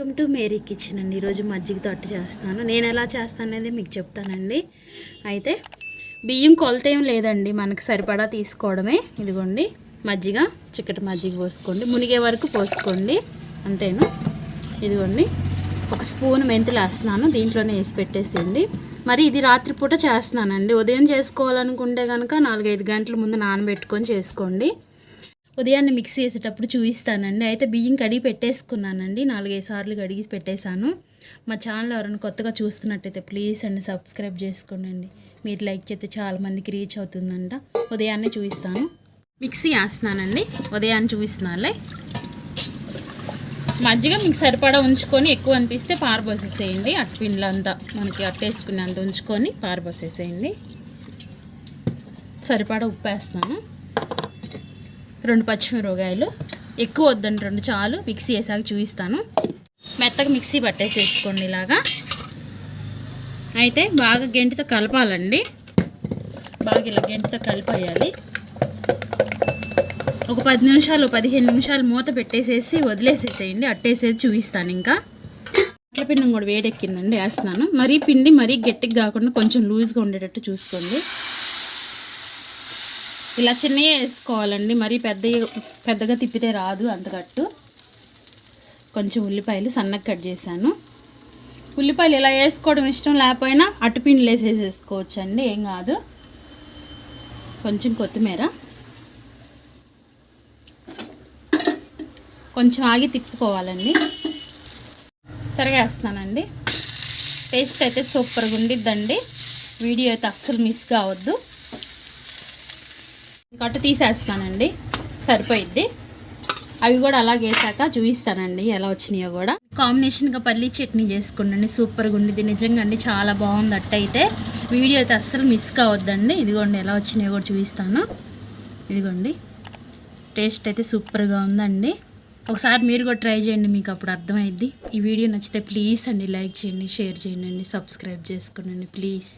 Welcome to Mary kitchen అండి. ఈరోజు మజ్జిగతో అట్టు చేస్తాను. నేను ఎలా చేస్తాను అనేది మీకు చెప్తానండి. అయితే బియ్యం కొలత ఏం లేదండి. మనకు సరిపడా తీసుకోవడమే. ఇదిగోండి మజ్జిగ చిక్కటి మజ్జిగ పోసుకోండి. మునిగే వరకు పోసుకోండి. అంతేను? ఇదిగోండి ఒక స్పూన్ మెంతులు వేస్తున్నాను. దీంట్లోనే వేసి పెట్టేసేయండి. మరి ఇది రాత్రిపూట చేస్తున్నానండి. ఉదయం చేసుకోవాలనుకుంటే కనుక నాలుగైదు గంటల ముందు నానబెట్టుకొని చేసుకోండి. ఉదయాన్నే మిక్సీ చేసేటప్పుడు చూపిస్తానండి అయితే బియ్యం కడిగి పెట్టేసుకున్నానండి. నాలుగైదు సార్లు కడిగి పెట్టేశాను. మా ఛానల్ ఎవరైనా కొత్తగా చూస్తున్నట్టయితే ప్లీజ్ అండి సబ్స్క్రైబ్ చేసుకోండి. మీరు లైక్ చేస్తే చాలా మందికి రీచ్ అవుతుందంట. ఉదయాన్నే చూపిస్తాను మిక్సీ వేస్తున్నానండి. ఉదయాన్నే చూపిస్తున్నాలే మజ్జిగ మీకు సరిపడా ఉంచుకొని ఎక్కువ అనిపిస్తే పారబోసేసేయండి. అట్టిపిండ్లు అంతా మనకి అట్టేసుకునేంత ఉంచుకొని పారబోసేసేయండి. సరిపడా ఉప్పు వేస్తాను. రెండు పచ్చిమిరపకాయలు. ఎక్కువ వద్దండి రెండు చాలు. మిక్సీ వేసాక చూపిస్తాను. మెత్తగా మిక్సీ పట్టేసేసుకోండి ఇలాగా. అయితే బాగా గెంటితో కలపాలండి. బాగా ఇలా గెంటితో కలిపేయాలి. ఒక పది నిమిషాలు పదిహేను నిమిషాలు మూత పెట్టేసేసి వదిలేసేసేయండి. అట్టేసేసి చూపిస్తాను ఇంకా. అట్ల పిండి కూడా వేడెక్కిందండి వేస్తున్నాను. మరీ పిండి మరీ గట్టిగా కాకుండా కొంచెం లూజ్గా ఉండేటట్టు చూసుకోండి. ఇలా చిన్నవి వేసుకోవాలండి. మరీ పెద్ద పెద్దగా తిప్పితే రాదు అంతకట్టు. కొంచెం ఉల్లిపాయలు సన్నగా కట్ చేశాను. ఉల్లిపాయలు ఇలా వేసుకోవడం ఇష్టం లేకపోయినా అటుపిండి వేసేసేసుకోవచ్చు ఏం కాదు. కొంచెం కొత్తిమీర. కొంచెం ఆగి తిప్పుకోవాలండి. తిరగేస్తానండి టేస్ట్ అయితే సూపర్గా ఉండిద్దండి. వీడియో అయితే అస్సలు మిస్ కావద్దు. కట్టు తీసేస్తానండి. సరిపోయిద్ది. అవి కూడా అలాగే వేసాక చూపిస్తానండి ఎలా వచ్చినాయో కూడా. కాంబినేషన్గా పల్లి చట్నీ చేసుకుండండి సూపర్గా ఉండిద్ది. నిజంగా అండి చాలా బాగుంది అట్టయితే వీడియో అయితే అస్సలు మిస్ కావద్దండి. ఇదిగోండి ఎలా వచ్చినాయో కూడా చూపిస్తాను. ఇదిగోండి. టేస్ట్ అయితే సూపర్గా ఉందండి. ఒకసారి మీరు కూడా ట్రై చేయండి మీకు అప్పుడు అర్థమైద్ది. ఈ వీడియో నచ్చితే ప్లీజ్ అండి లైక్ చేయండి షేర్ చేయండి సబ్స్క్రైబ్ చేసుకోండి ప్లీజ్